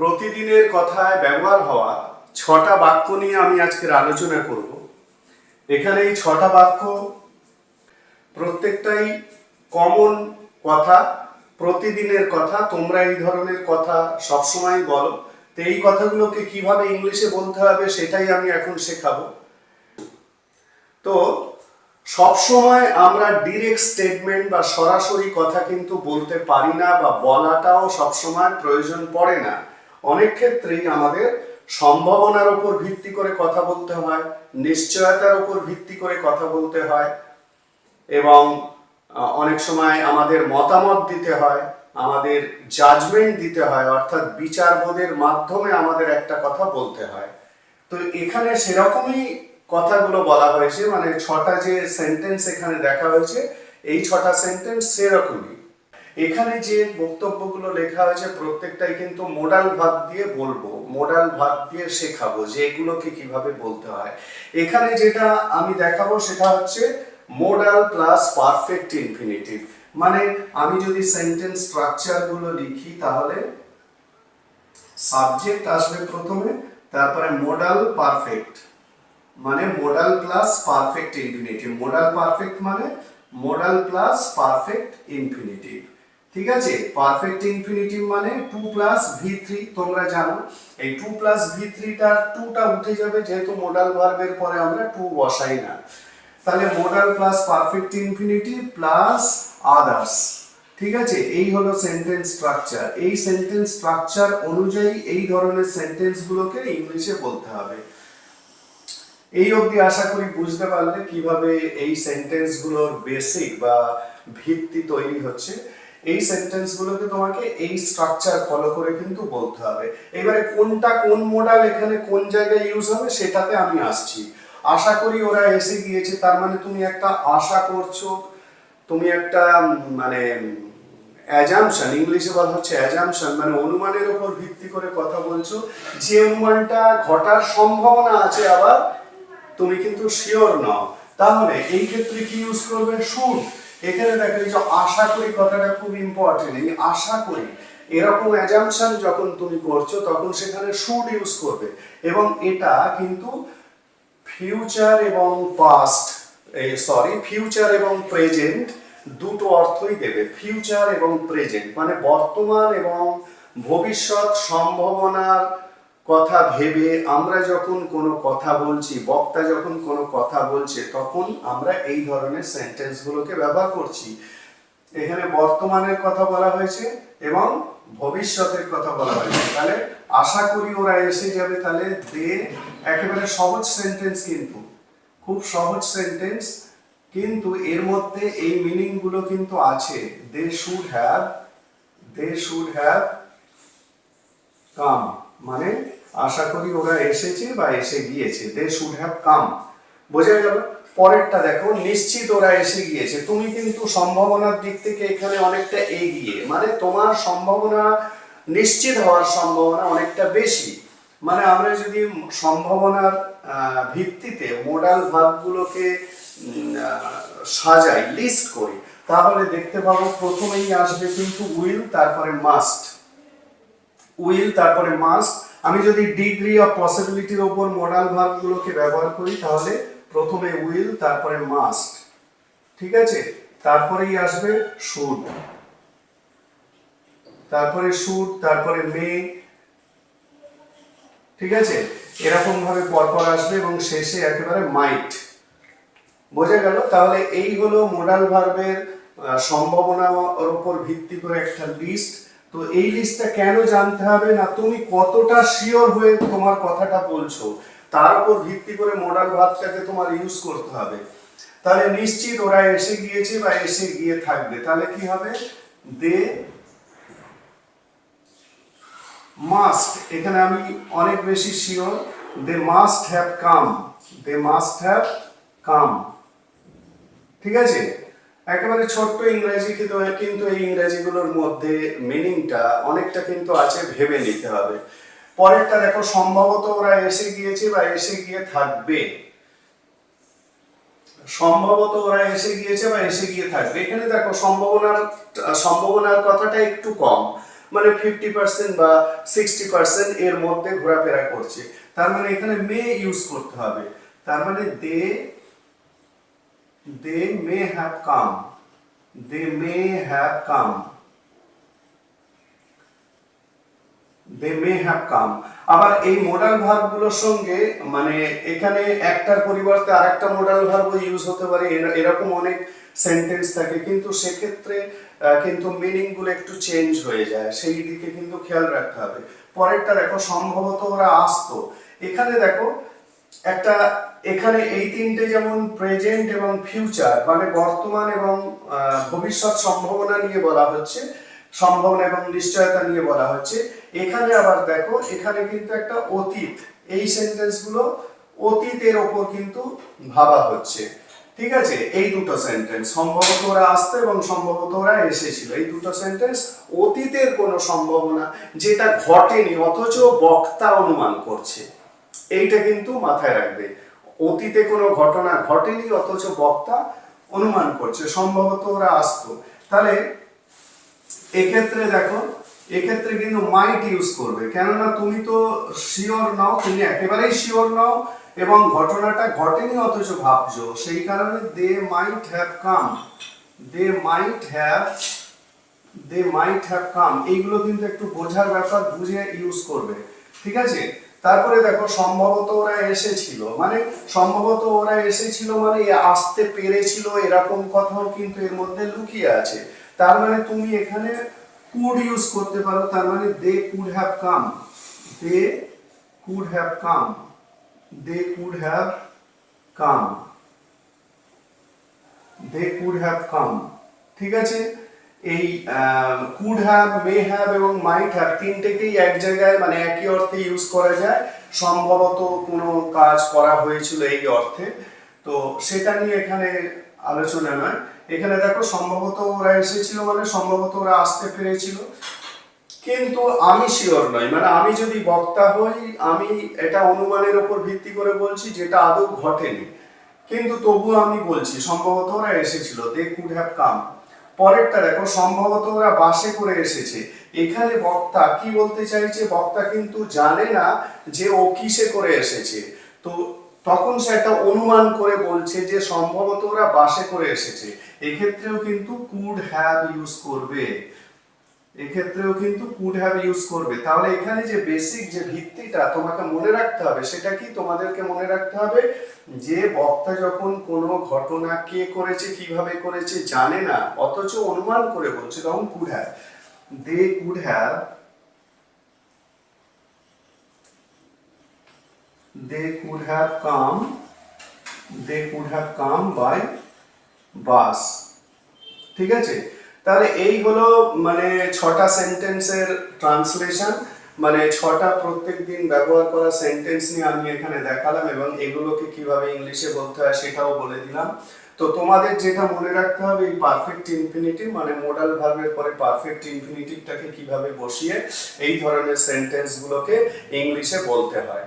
প্রতিদিনের কথায় ব্যবহার হওয়া ছটা বাক্য নিয়ে আমি আজকের আলোচনা করব। এখানে এই ছটা বাক্য, প্রত্যেকটাই কমন কথা, প্রতিদিনের কথা, তোমরা এই ধরনের কথা সবসময় বলো। তো এই কথাগুলোকে কীভাবে ইংলিশে বলতে হবে সেটাই আমি এখন শেখাবো। তো সবসময় আমরা ডিরেক্ট স্টেটমেন্ট বা সরাসরি কথা কিন্তু বলতে পারি না বা বলাটাও সবসময় প্রয়োজন পড়ে না। অনেক ক্ষেত্রেই আমাদের সম্ভাবনার উপর ভিত্তি করে কথা বলতে হয়, নিশ্চয়তার উপর ভিত্তি করে কথা বলতে হয় এবং অনেক সময় আমাদের মতামত দিতে হয়, আমাদের জাজমেন্ট দিতে হয়, অর্থাৎ বিচারবোধের মাধ্যমে আমাদের একটা কথা বলতে হয়। তো এখানে সেরকমই কথাগুলো বলা হয়েছে মানে ছটা যে সেন্টেন্স এখানে দেখা হয়েছে, এই ছটা সেন্টেন্স সেরকমই। এখানে যে বক্তব্যগুলো লেখা হয়েছে, প্রত্যেকটাই কিন্তু মোডাল ভাব দিয়ে বলব মোডাল ভাব দিয়ে শেখাবো যে এগুলোকে কীভাবে বলতে হয়। এখানে যেটা আমি দেখাবো সেটা হচ্ছে মোডাল প্লাস পারফেক্ট ইনফিনিটিভ মানে আমি যদি সেন্টেন্স স্ট্রাকচারগুলো লিখি তাহলে সাবজেক্ট আসবে প্রথমে, তারপরে মোডাল পারফেক্ট মানে modal plus perfect infinitive modal perfect মানে মোডাল প্লাস পারফেক্ট ইনফিনিটিভ ঠিক আছে? পারফেক্ট ইনফিনিটিভ মানে টু প্লাস ভি থ্রি তোমরা জানো। এই টু প্লাস ভি থ্রিটা টুটা উঠে যাবে, যেহেতু মোডাল ভার্বের পরে আমরা টু বসাই না। তাহলে modal plus perfect infinitive plus others ঠিক আছে? এই হলো সেন্টেন্স স্ট্রাকচার এই সেন্টেন্স স্ট্রাকচার অনুযায়ী এই ধরনের সেন্টেন্সগুলোকে ইংলিশে বলতে হবে। এই অবধি আশা করি বুঝতে পারলে কীভাবে এই সেন্টেন্সগুলোর বেসিক বা ভিত্তি তৈরি হচ্ছে। এই সেন্টেন্সগুলোকে তোমাকে এই স্ট্রাকচার ফলো করে কিন্তু বলতে হবে। এবারে কোনটা কোন মোডাল এখানে কোন জায়গায় ইউজ হবে সেটাতে আমি আসছি। আশা করি ওরা এসে গিয়েছে, তার মানে তুমি একটা আশা করছ, তুমি একটা মানে অ্যাজামশন ইংলিশে বলা হচ্ছে অ্যাজামশন মানে অনুমানের উপর ভিত্তি করে কথা বলছো। যে অনুমানটা ঘটার সম্ভাবনা আছে আবার, তুমি কিন্তু শিওর নও। তাহলে এই ক্ষেত্রে কি ইউজ করবে? শুড এখানে দেখো যে আশা করি কথাটা খুব ইম্পর্টেন্ট এই আশা করি এরকম অ্যাজামশন যখন তুমি করছ, তখন সেখানে শুড ইউজ করবে। এবং এটা কিন্তু ফিউচার এবং পাস্ট সরি ফিউচার এবং প্রেজেন্ট দুটো অর্থই দেবে। ফিউচার এবং প্রেজেন্ট মানে বর্তমান এবং ভবিষ্যৎ সম্ভাবনার কথা ভেবে আমরা যখন কোনো কথা বলছি, বক্তা যখন কোনো কথা বলছে, তখন আমরা এই ধরনের সেন্টেন্সগুলোকে ব্যবহার করছি। এখানে বর্তমানের কথা বলা হয়েছে এবং ভবিষ্যতের কথা বলা হয়েছে। তাহলে আশা করি ওরা এসে যাবে, তাহলে দে একেবারে সহজ সেন্টেন্স কিন্তু। খুব সহজ সেন্টেন্স কিন্তু এর মধ্যে এই মিনিংগুলো কিন্তু আছে। They should have they should have come মানে আশা করি ওরা এসেছে বা এসে গিয়েছে। দে শুড হ্যাভ কাম বোঝা গেল? পরেরটা দেখো, নিশ্চিত ওরা এসে গিয়েছে। তুমি কিন্তু সম্ভাবনার দিক থেকে এখানে অনেকটা এগিয়ে। মানে তোমার সম্ভাবনা নিশ্চিত হওয়ার সম্ভাবনা অনেকটা বেশি। মানে আমরা যদি সম্ভাবনার ভিত্তিতে মোডাল ভাবগুলোকে সাজাই লিস্ট করি, তাহলে দেখতে পাবো প্রথমেই আসবে কিন্তু উইল তারপরে মাস্ট উইল, তারপরে মাস্ট আমি যদি ডিগ্রি অফ পসিবিলিটির ওপর মডাল ভাবগুলোকে ব্যবহার করি, তাহলে প্রথমে উইল, তারপরে মাস্ট ঠিক আছে? তারপরেই আসবে শুড। তারপরে শুড, তারপরে মে। ঠিক আছে? এরকম ভাবে পরপর আসবে এবং শেষে একেবারে মাইট। বোঝা গেল? তাহলে এই হলো মোডাল ভার্বের সম্ভাবনার উপর ভিত্তি করে একটা লিস্ট তো এই লিস্টটা কেন জানতে হবে? না, তুমি কতটা শিওর হয়ে তোমার কথাটা বলছো? তার উপর ভিত্তি করে মোডাল ভার্বটাকে তোমার ইউজ করতে হবে। তাহলে নিশ্চিত ওরা এসে গিয়েছে বা এসে গিয়ে থাকবে। তাহলে কি হবে? দে মাস্ট এখানে আমি অনেক বেশি sure they must have come they must have come ঠিক আছে? একেবারে ছোট্ট ইংরেজি কিন্তু কিন্তু এই ইংরেজিগুলোর মধ্যে মিনিংটা অনেকটা কিন্তু আছে, ভেবে নিতে হবে। পরেরটা দেখো, সম্ভবত ওরা এসে গিয়েছে বা এসে গিয়ে থাকবে। সম্ভবত ওরা এসে গিয়েছে বা এসে গিয়ে থাকবে। এখানে দেখো, সম্ভাবনার সম্ভাবনার কথাটা একটু কম। মানে ফিফটি পার্সেন্ট বা সিক্সটি পার্সেন্ট এর মধ্যে ঘোরাফেরা করছে। তার মানে এখানে মে ইউজ করতে হবে। তার মানে they they may have come they may have come they may have come আবার এই মোডাল ভার্বগুলোর সঙ্গে মানে এখানে একটার পরিবর্তে আরেকটা মোডাল ভার্ব ইউজ হতে পারে। এরকম অনেক সেন্টেন্স থাকে, কিন্তু সেক্ষেত্রে কিন্তু মিনিংগুলো একটু চেঞ্জ হয়ে যায়। সেই দিকে কিন্তু খেয়াল রাখতে হবে। পরেরটা দেখো সম্ভবত ওরা আসতো। এখানে দেখো একটা, এখানে এই তিনটে যেমন প্রেজেন্ট এবং ফিউচার মানে বর্তমান এবং ভবিষ্যৎ সম্ভাবনা নিয়ে বলা হচ্ছে, সম্ভাবনা এবং নিশ্চয়তা নিয়ে বলা হচ্ছে। এখানে আবার দেখো, এখানে কিন্তু একটা অতীত, এই সেন্টেন্সগুলো অতীতের ওপর কিন্তু ভাবা হচ্ছে। ঠিক আছে? এই দুটো সেন্টেন্স সম্ভবত ওরা আসতো এবং সম্ভবত ওরা এসেছিল। এই দুটো সেন্টেন্স অতীতের কোনো সম্ভাবনা যেটা ঘটেনি, অথচ বক্তা অনুমান করছে। এইটা কিন্তু মাথায় রাখবে। অতীতে কোনো ঘটনা ঘটেনি, অথচ বক্তা অনুমান করছে, সম্ভবত ওরা আসতো। তাহলে এক্ষেত্রে দেখো, এক্ষেত্রে কিন্তু মাইট ইউজ করবে। কেননা তুমি তো শিওর নাও, তুমি একেবারেই শিওর নাও এবং ঘটনাটা ঘটেনি, অথচ ভাবছ। সেই কারণে they might have come they might have they might have come এইগুলো কিন্তু একটু বোঝার ব্যাপার, বুঝে ইউজ করবে। ঠিক আছে? তারপরে দেখো, সম্ভবত ওরা এসেছিল। মানে সম্ভবত ওরা এসেছিল মানে আসতে পেরেছিল এরকম কথাও কিন্তু এর মধ্যে লুকিয়ে আছে। তার মানে তুমি এখানে কুড ইউজ করতে পারো, তার মানে they could have come they could have come they could have come they could have come ঠিক আছে? এই কুড হ্যাভ মে হ্যাভ এবং মাইট হ্যাভ তিনটেকেই এক জায়গায় মানে একই অর্থে ইউজ করা যায়। সম্ভবত কোনো কাজ করা হয়েছিল এই অর্থে। তো সেটা নিয়ে এখানে আলোচনা নয়। এখানে দেখো, সম্ভবত ওরা এসেছিল মানে সম্ভবত ওরা আসতে পেরেছিল। কিন্তু আমি শিওর নই। মানে আমি যদি বক্তা হই, আমি এটা অনুমানের উপর ভিত্তি করে বলছি যেটা আদৌ ঘটেনি। কিন্তু তবুও আমি বলছি, সম্ভবত ওরা এসেছিল। দে কুড হ্যাভ কাম পরেরটা দেখো, সম্ভবত ওরা বাসে করে এসেছে। এখানে বক্তা কি বলতে চাইছে? বক্তা কিন্তু জানে না যে ও কিসে করে এসেছে। তো তখন সে একটা অনুমান করে বলছে যে সম্ভবত ওরা বাসে করে এসেছে। এক্ষেত্রেও কিন্তু কুড হ্যাভ ইউজ করবে। এক্ষেত্রেও কিন্তু কুড হ্যাভ ইউজ করবে। তাহলে এখানে যে বেসিক যে ভিত্তিটা তোমাকে মনে রাখতে হবে, সেটা কি তোমাদেরকে মনে রাখতে হবে? যে বক্তা যখন কোনো ঘটনা কে করেছে, কীভাবে করেছে, জানে না, অথচ অনুমান করে বলছে, তখন could have they could have they could have come they could have come by bus ঠিক আছে? তাহলে এই হলো মানে ছটা সেন্টেন্সের ট্রান্সলেশন মানে ছটা প্রত্যেক দিন ব্যবহার করা সেন্টেন্স নিয়ে আমি এখানে দেখালাম এবং এগুলোকে কীভাবে ইংলিশে বলতে হয় সেটাও বলে দিলাম। তো তোমাদের যেটা মনে রাখতে হবে, এই পারফেক্ট ইনফিনিটিভ মানে মোডাল ভার্বের পরে পারফেক্ট ইনফিনিটিভটাকে কীভাবে বসিয়ে এই ধরনের সেন্টেন্সগুলোকে ইংলিশে বলতে হয়।